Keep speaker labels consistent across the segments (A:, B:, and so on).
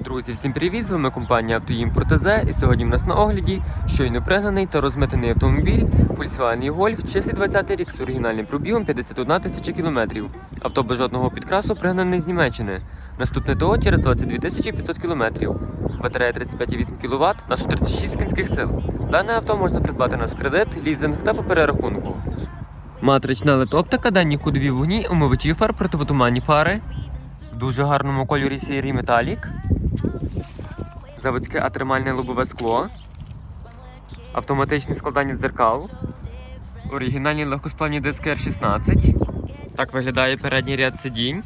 A: Друзі, всім привіт! З вами компанія «Автоімпорт ТЗ» і сьогодні в нас на огляді щойно пригнаний та розмитений автомобіль Volkswagen Golf, чистий 20 рік з оригінальним пробігом 51 тисяча кілометрів. Авто без жодного підкрасу пригнаний з Німеччини. Наступне ТО через 22 тисячі 500 кілометрів. Батарея 35,8 кВт на 136 кінських сил. Дане авто можна придбати на кредит, лізинг та по перерахунку. Матрична летоптика, дані ходові вогні, умивачі фар, противотуманні фари. В дуже гарному кольорі серії Metallic. Заводське атримальне лобове скло. Автоматичне складання дзеркал. Оригінальні легкосплавні диски R16. Так виглядає передній ряд сидінь.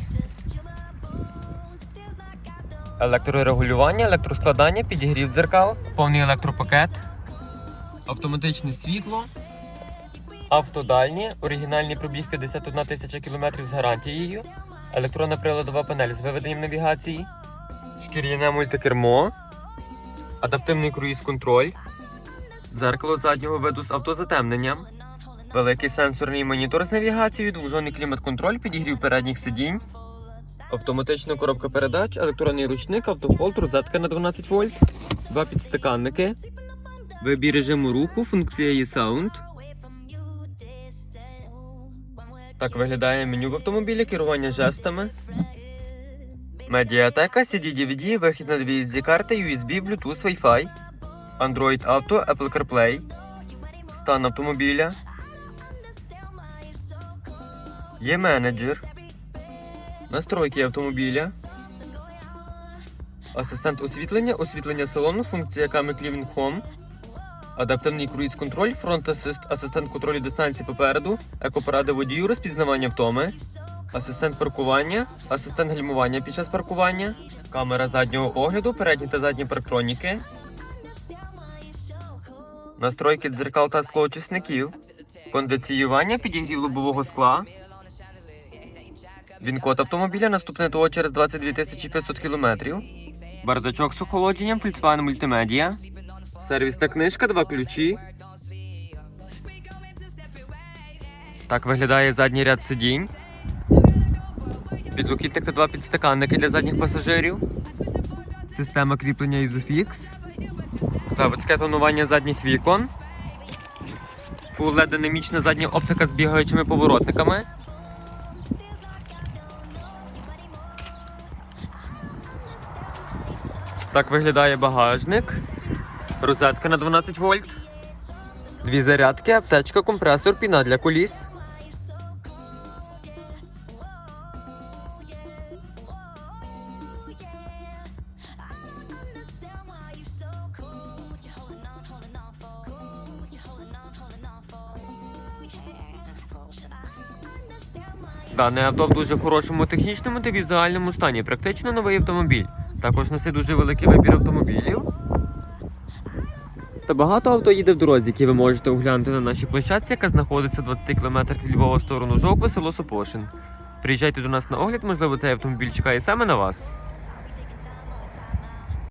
A: Електрорегулювання, електроскладання, підігрів дзеркал, повний електропакет, автоматичне світло, автодальні, оригінальний пробіг 51 тисяча кілометрів з гарантією, електронна приладова панель з виведенням навігації, шкіряне мультикермо, адаптивний круїз-контроль, дзеркало заднього виду з автозатемненням, великий сенсорний монітор з навігацією, двозонний клімат-контроль, підігрів передніх сидінь, автоматична коробка передач, електронний ручник, автохолд, розетка на 12 вольт, два підстаканники, вибір режиму руху, функція e-Sound. Так виглядає меню в автомобілі, керування жестами. Медіатека, CD-DVD, вихід на дві SD карти, USB, Bluetooth, Wi-Fi, Android Auto, Apple CarPlay, стан автомобіля. Є менеджер. Настройки автомобіля. Асистент освітлення, освітлення салону, функція Camera Cleaning Home. Адаптивний круїз-контроль, фронт-асист, асистент контролю дистанції попереду, екопоради водію, розпізнавання втоми, асистент паркування, асистент гальмування під час паркування, камера заднього огляду, передні та задні парктроніки, настройки дзеркал та склоочисників, кондиціювання, підігрів лобового скла, він-код автомобіля, наступне ТО через 22 500 км, бардачок з охолодженням, Volkswagen мультимедіа, сервісна книжка, два ключі. Так виглядає задній ряд сидінь. Підлокітник та два підстаканники для задніх пасажирів. Система кріплення Isofix. Заводське тонування задніх вікон. LED динамічна задня оптика з бігаючими поворотниками. Так виглядає багажник. Розетка на 12 вольт. Дві зарядки, аптечка, компресор, піна для коліс. Дане авто в дуже хорошому технічному та візуальному стані. Практично новий автомобіль. Також несе дуже великий вибір автомобілів. Та багато авто їде в дорозі, які ви можете оглянути на нашій площадці, яка знаходиться 20 км від Львова в сторону Жовкви, село Сопошин. Приїжджайте до нас на огляд, можливо, цей автомобіль чекає саме на вас.